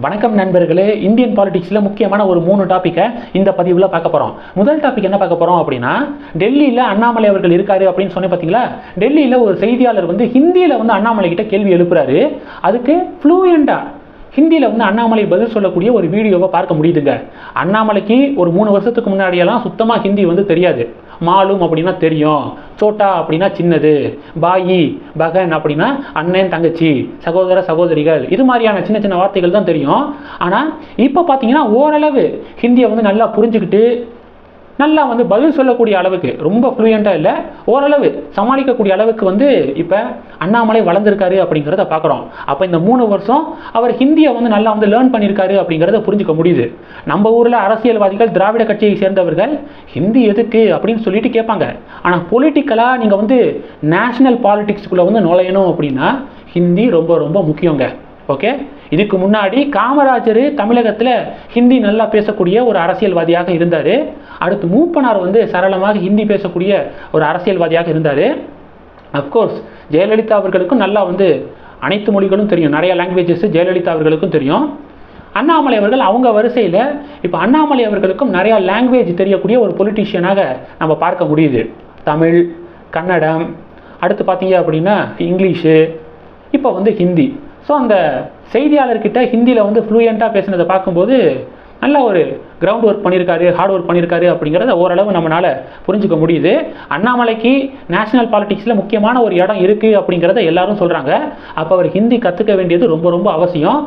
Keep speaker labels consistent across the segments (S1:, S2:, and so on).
S1: வணக்கம் நண்பர்களே இந்தியன் பாலிடிக்ஸில் முக்கியமான ஒரு மூணு டாப்பிக்கை இந்த பதிவில் பார்க்க போகிறோம் முதல் டாபிக் என்ன பார்க்க போகிறோம் அப்படின்னா டெல்லியில் அண்ணாமலை அவர்கள் இருக்காரு அப்படின்னு சொன்னேன் பார்த்தீங்களா டெல்லியில் ஒரு செய்தியாளர் வந்து ஹிந்தியில் வந்து அண்ணாமலை கிட்ட கேள்வி எழுப்புறாரு. அதுக்கு ஃப்ளூயண்டாக ஹிந்தியில் வந்து அண்ணாமலை பதில் சொல்லக்கூடிய ஒரு வீடியோவை பார்க்க முடியுதுங்க. அண்ணாமலைக்கு ஒரு மூணு வருஷத்துக்கு முன்னாடியெல்லாம் சுத்தமாக ஹிந்தி வந்து தெரியாது. மாலும் அப்படின்னா தெரியும். சோட்டா அப்படின்னா சின்னது. பாயி பகன் அப்படின்னா அண்ணன் தங்கச்சி சகோதர சகோதரிகள். இது மாதிரியான சின்ன சின்ன வார்த்தைகள் தான் தெரியும். ஆனால் இப்போ பார்த்தீங்கன்னா ஓரளவு ஹிந்தியை வந்து நல்லா புரிஞ்சுக்கிட்டு நல்லா வந்து பதில் சொல்லக்கூடிய அளவுக்கு ரொம்ப ஃப்ளூயண்ட்டாக இல்லை ஓரளவு சமாளிக்கக்கூடிய அளவுக்கு வந்து இப்போ அண்ணாமலை வளர்ந்துருக்காரு அப்படிங்கிறத பார்க்குறோம் அப்போ இந்த மூணு வருஷம் அவர் ஹிந்தியை வந்து நல்லா வந்து லேர்ன் பண்ணியிருக்காரு அப்படிங்கிறத புரிஞ்சுக்க முடியுது. நம்ம ஊரில் அரசியல்வாதிகள் திராவிட கட்சியை சேர்ந்தவர்கள் ஹிந்தி எதுக்கு? அப்படின்னு சொல்லிட்டு கேட்பாங்க. ஆனால் பொலிட்டிக்கலாக நீங்கள் வந்து நேஷனல் பாலிட்டிக்ஸ்குள்ளே வந்து நுழையணும் அப்படின்னா ஹிந்தி ரொம்ப ரொம்ப முக்கியங்க. ஓகே இதுக்கு முன்னாடி காமராஜர் தமிழகத்தில் ஹிந்தி நல்லா பேசக்கூடிய ஒரு அரசியல்வாதியாக இருந்தார். அடுத்து மூப்பனார் வந்து சரளமாக ஹிந்தி பேசக்கூடிய ஒரு அரசியல்வாதியாக இருந்தார். அஃப்கோர்ஸ் ஜெயலலிதா அவர்களுக்கும் நல்லா வந்து அனைத்து மொழிகளும் தெரியும். நிறைய லாங்குவேஜஸ் ஜெயலலிதா அவர்களுக்கும் தெரியும். அண்ணாமலை அவர்கள் அவங்க வரிசையில் இப்போ அண்ணாமலை அவர்களுக்கும் நிறையா லாங்குவேஜ் தெரியக்கூடிய ஒரு பொலிட்டீஷியனாக நம்ம பார்க்க முடியுது. தமிழ் கன்னடம் அடுத்து பார்த்தீங்க அப்படின்னா இங்கிலீஷு இப்போ வந்து ஹிந்தி. ஸோ அந்த செய்தியாளர்கிட்ட ஹிந்தியில் வந்து ஃப்ளூயண்ட்டாக பேசுனதை பார்க்கும்போது நல்ல ஒரு கிரவுண்ட் ஒர்க் பண்ணியிருக்காரு ஹார்ட் ஒர்க் பண்ணியிருக்காரு அப்படிங்கிறத ஓரளவு நம்மளால் புரிஞ்சுக்க முடியுது. அண்ணாமலைக்கு நேஷனல் பாலிடிக்ஸில் முக்கியமான ஒரு இடம் இருக்குது அப்படிங்கிறத எல்லாரும் சொல்கிறாங்க அப்போ அவர் ஹிந்தி கற்றுக்க வேண்டியது ரொம்ப ரொம்ப அவசியம்.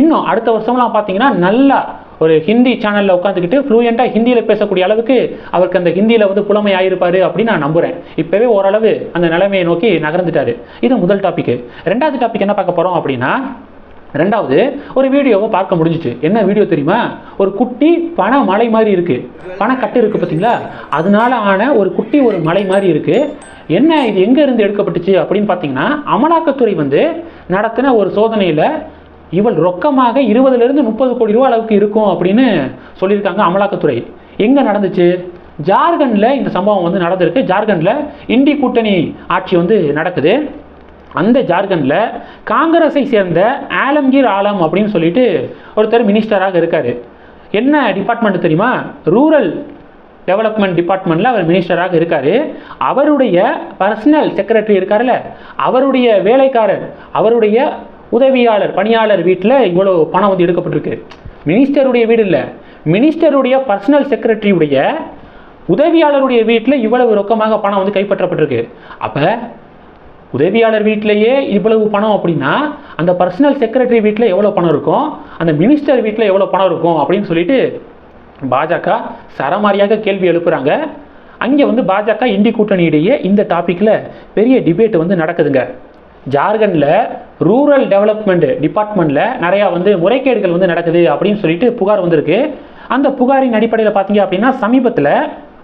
S1: இன்னும் அடுத்த வருஷம்லாம் பார்த்தீங்கன்னா நல்லா ஒரு ஹிந்தி சேனலில் உட்காந்துக்கிட்டு ஃப்ளூயண்ட்டாக ஹிந்தியில் பேசக்கூடிய அளவுக்கு அவருக்கு அந்த ஹிந்தியில் வந்து புலமை ஆயிருப்பாரு அப்படின்னு நான் நம்புகிறேன் இப்போவே ஓரளவு அந்த நிலைமையை நோக்கி நகர்ந்துட்டாரு. இது முதல் டாபிக் ரெண்டாவது டாபிக் என்ன பார்க்க போகிறோம் அப்படின்னா ரெண்டாவது ஒரு வீடியோவை பார்க்க முடிஞ்சிச்சு. என்ன வீடியோ தெரியுமா? ஒரு குட்டி பண மலை மாதிரி இருக்கு. கட்டு இருக்கு பார்த்தீங்களா? அதனால ஆன ஒரு குட்டி ஒரு மலை மாதிரி இருக்கு. என்ன இது எங்கேருந்து எடுக்கப்பட்டுச்சு அப்படின்னு பார்த்தீங்கன்னா அமலாக்கத்துறை வந்து நடத்தின ஒரு சோதனையில் இவள் ரொக்கமாக இருபதுலேருந்து முப்பது கோடி ரூபா அளவுக்கு இருக்கும் அப்படின்னு சொல்லியிருக்காங்க அமலாக்கத்துறை. எங்கே நடந்துச்சு? ஜார்க்கண்டில் இந்த சம்பவம் வந்து நடந்திருக்கு. ஜார்க்கண்டில் இந்தி கூட்டணி ஆட்சி வந்து நடக்குது. அந்த ஜார்க்கண்டில் காங்கிரஸை சேர்ந்த ஆலம்கீர் ஆலம் அப்படின்னு சொல்லிட்டு ஒருத்தர் மினிஸ்டராக இருக்கார். என்ன டிபார்ட்மெண்ட் தெரியுமா? ரூரல் டெவலப்மெண்ட் டிபார்ட்மெண்ட்டில் அவர் மினிஸ்டராக இருக்கார். அவருடைய பர்சனல் செக்ரட்டரி இருக்கார்ல அவருடைய வேலைக்காரர் அவருடைய உதவியாளர் பணியாளர் வீட்டில் இவ்வளோ பணம் வந்து எடுக்கப்பட்டிருக்கு. மினிஸ்டருடைய வீடு இல்லை. மினிஸ்டருடைய பர்சனல் செக்ரட்டரியுடைய உதவியாளருடைய வீட்டில் இவ்வளவு ரொக்கமாக பணம் வந்து கைப்பற்றப்பட்டிருக்கு. அப்போ உதவியாளர் வீட்டிலேயே இவ்வளவு பணம் அப்படின்னா அந்த பர்சனல் செக்ரட்டரி வீட்டில் எவ்வளோ பணம் இருக்கும் அந்த மினிஸ்டர் வீட்டில் எவ்வளோ பணம் இருக்கும் அப்படின்னு சொல்லிட்டு பாஜக சரமாரியாக கேள்வி எழுப்புறாங்க. அங்கே வந்து பாஜக இந்தி கூட்டணியிடையே இந்த டாப்பிக்கில் பெரிய டிபேட் வந்து நடக்குதுங்க. ஜார்க்கண்டில் ரூரல் டெவலப்மெண்ட் டிபார்ட்மெண்ட்டில் நிறையா வந்து முறைகேடுகள் வந்து நடக்குது அப்படின்னு சொல்லிட்டு புகார் வந்திருக்கு. அந்த புகாரின் அடிப்படையில் பார்த்தீங்க அப்படின்னா சமீபத்தில்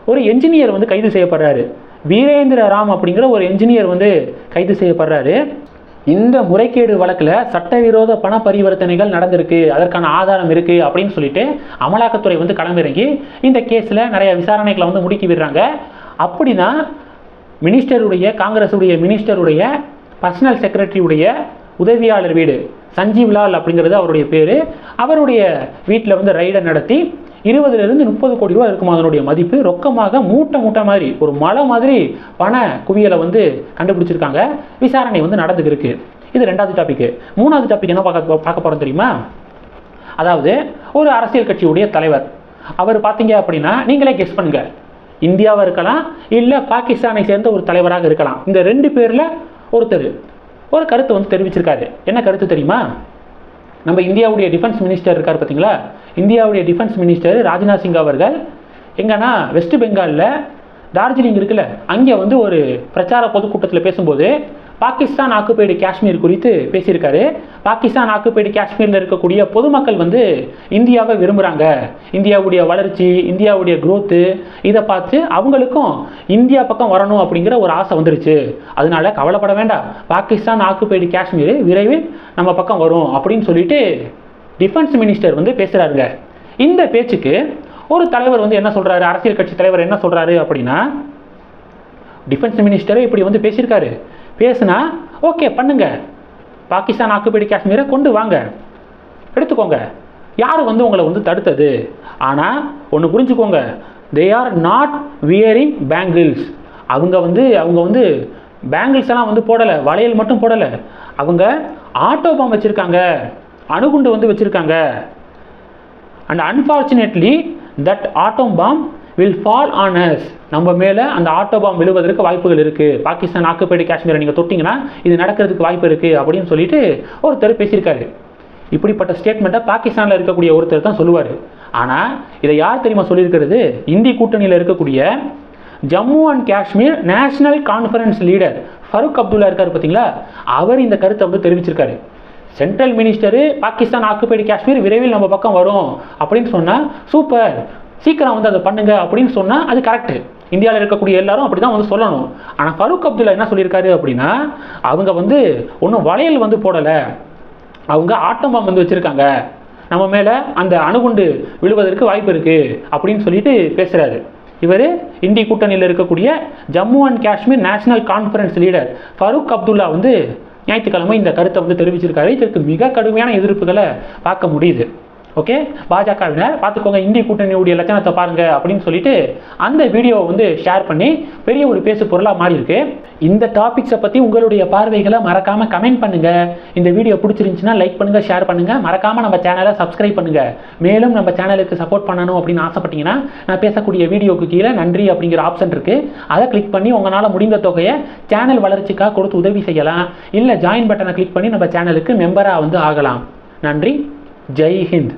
S1: ஒரு என்ஜினியர் வந்து கைது செய்யப்படுறாரு. வீரேந்திர ராம் அப்படிங்கிற ஒரு என்ஜினியர் வந்து கைது செய்யப்படுறாரு. இந்த முறைகேடு வழக்கில் சட்டவிரோத பண பரிவர்த்தனைகள் நடந்திருக்கு. அதற்கான ஆதாரம் இருக்குது அப்படின்னு சொல்லிட்டு அமலாக்கத்துறை வந்து களமிறங்கி இந்த கேஸில் நிறைய விசாரணைகளை வந்து முடுக்கி விடுறாங்க. அப்படின்னா மினிஸ்டருடைய காங்கிரஸுடைய மினிஸ்டருடைய பர்சனல் செக்ரட்டரியுடைய உதவியாளர் வீடு சஞ்சீவ் லால் அப்படிங்கிறது அவருடைய பேர். அவருடைய வீட்டில் வந்து ரைடை நடத்தி இருபதுலேருந்து முப்பது கோடி ரூபா இருக்கும் அதனுடைய மதிப்பு? ரொக்கமாக மூட்டை மூட்டை மாதிரி ஒரு மலை மாதிரி பண குவியலை வந்து கண்டுபிடிச்சிருக்காங்க. விசாரணை வந்து நடந்துக்கு இருக்கு இது ரெண்டாவது டாபிக் மூணாவது டாபிக் என்ன பார்க்க பார்க்க போகிறோம் தெரியுமா? அதாவது ஒரு அரசியல் கட்சியுடைய தலைவர். அவர் பார்த்தீங்க அப்படின்னா நீங்களே கெஸ் பண்ணுங்க. இந்தியாவாக இருக்கலாம் இல்லை பாகிஸ்தானை சேர்ந்த ஒரு தலைவராக இருக்கலாம். இந்த ரெண்டு பேரில் ஒருத்தர் ஒரு கருத்து வந்து தெரிவிச்சிருக்காரு. என்ன கருத்து தெரியுமா? நம்ம இந்தியாவுடைய டிஃபென்ஸ் மினிஸ்டர் இருக்கார் பார்த்தீங்களா இந்தியாவுடைய டிஃபென்ஸ் மினிஸ்டர் ராஜ்நாத் சிங் அவர்கள் எங்கன்னா வெஸ்ட் பெங்காலில் டார்ஜிலிங் இருக்குல்ல அங்கே வந்து ஒரு பிரச்சார பொதுக்கூட்டத்தில் பேசும்போது பாகிஸ்தான் ஆக்குபைடு காஷ்மீர் குறித்து பேசியிருக்காரு. பாகிஸ்தான் ஆக்குபைடு காஷ்மீரில் இருக்கக்கூடிய பொதுமக்கள் வந்து இந்தியாவை விரும்புகிறாங்க இந்தியாவுடைய வளர்ச்சி இந்தியாவுடைய குரோத்து இதை பார்த்து அவங்களுக்கும் இந்தியா பக்கம் வரணும் அப்படிங்கிற ஒரு ஆசை வந்துருச்சு. அதனால கவலைப்பட வேண்டாம். பாகிஸ்தான் ஆக்குபைடு காஷ்மீர் விரைவில் நம்ம பக்கம் வரும் அப்படின்னு சொல்லிட்டு டிஃபென்ஸ் மினிஸ்டர் வந்து பேசுகிறாருங்க இந்த பேச்சுக்கு ஒரு தலைவர் வந்து என்ன சொல்கிறாரு அரசியல் கட்சி தலைவர் என்ன சொல்கிறாரு அப்படின்னா டிஃபென்ஸ் மினிஸ்டரே இப்படி வந்து பேசியிருக்காரு. பேசுனா ஓகே பண்ணுங்க. பாகிஸ்தான் ஆக்குபைடு காஷ்மீரை கொண்டு வாங்க. எடுத்துக்கோங்க. யார் வந்து உங்களை வந்து தடுத்தது? ஆனால் ஒன்று புரிஞ்சுக்கோங்க. They are not wearing bangles அவங்க வந்து அவங்க வந்து பேங்கிள்ஸ் எல்லாம் வந்து போடலை. வளையல் மட்டும் போடலை. அவங்க ஆட்டோ பாம் வச்சுருக்காங்க. அணுகுண்டு வந்து வச்சுருக்காங்க. And unfortunately that atom bomb will fall on us நம்ம மேலே அந்த ஆட்டோ பாம் விழுவதற்கு வாய்ப்புகள் இருக்குது பாகிஸ்தான் ஆக்குப்பைடு காஷ்மீரை நீங்கள் தொட்டிங்கன்னா இது நடக்கிறதுக்கு வாய்ப்பு இருக்குது அப்படின்னு சொல்லிட்டு ஒருத்தர் பேசியிருக்காரு. இப்படிப்பட்ட ஸ்டேட்மெண்ட்டை பாகிஸ்தானில் இருக்கக்கூடிய ஒருத்தர் தான் சொல்லுவார். ஆனால் இதை யார் தெரியுமா சொல்லியிருக்கிறது? இந்தி கூட்டணியில் இருக்கக்கூடிய Jammu and Kashmir national conference leader Farooq Abdullah இருக்கார் பார்த்தீங்களா? அவர் இந்த கருத்தை வந்து தெரிவிச்சிருக்காரு. Central minister Pakistan occupied Kashmir விரைவில் நம்ம பக்கம் வரும் அப்படின்னு சொன்னால் சூப்பர். சீக்கிரம் வந்து அதை பண்ணுங்க அப்படின்னு சொன்னால் அது கரெக்டு இந்தியாவில் இருக்கக்கூடிய எல்லாரும் அப்படி தான் வந்து சொல்லணும். ஆனால் ஃபருக் அப்துல்லா என்ன சொல்லியிருக்காரு அப்படின்னா அவங்க வந்து ஒன்றும் வளையல் வந்து போடலை. அவங்க ஆட்டம் பாம் வந்து வச்சுருக்காங்க. நம்ம மேலே அந்த அணுகுண்டு விழுவதற்கு வாய்ப்பு இருக்குது அப்படின்னு சொல்லிட்டு பேசுகிறாரு இவர் இந்திய கூட்டணியில் இருக்கக்கூடிய Jammu and Kashmir national conference leader Farooq Abdullah வந்து ஞாயிற்றுக்கிழமை இந்த கருத்தை வந்து தெரிவிச்சிருக்காரு. இதற்கு மிக கடுமையான எதிர்ப்புகளை பார்க்க முடியுது. ஓகே பாஜகவினர் பார்த்துக்கோங்க இந்திய கூட்டணியுடைய லட்சணத்தை பாருங்க அப்படின்னு சொல்லிட்டு அந்த வீடியோவை வந்து ஷேர் பண்ணி பெரிய ஒரு பேசு பொருளாக மாறி இருக்கு இந்த டாபிக்ஸை பற்றி உங்களுடைய பார்வைகளை மறக்காம கமெண்ட் பண்ணுங்க. இந்த வீடியோ பிடிச்சிருந்துச்சுன்னா லைக் பண்ணுங்க ஷேர் பண்ணுங்க. மறக்காம நம்ம சேனலை சப்ஸ்கிரைப் பண்ணுங்க. மேலும் நம்ம சேனலுக்கு சப்போர்ட் பண்ணணும் அப்படின்னு ஆசைப்பட்டீங்கன்னா நான் பேசக்கூடிய வீடியோக்கு கீழே நன்றி அப்படிங்கிற ஆப்ஷன் இருக்கு. அதை கிளிக் பண்ணி உங்களால் முடிந்த தொகையை சேனல் வளர்ச்சிக்காக கொடுத்து உதவி செய்யலாம். இல்லை ஜாயின் பட்டனை கிளிக் பண்ணி நம்ம சேனலுக்கு மெம்பராக வந்து ஆகலாம். நன்றி. ஜெய் ஹிந்த்.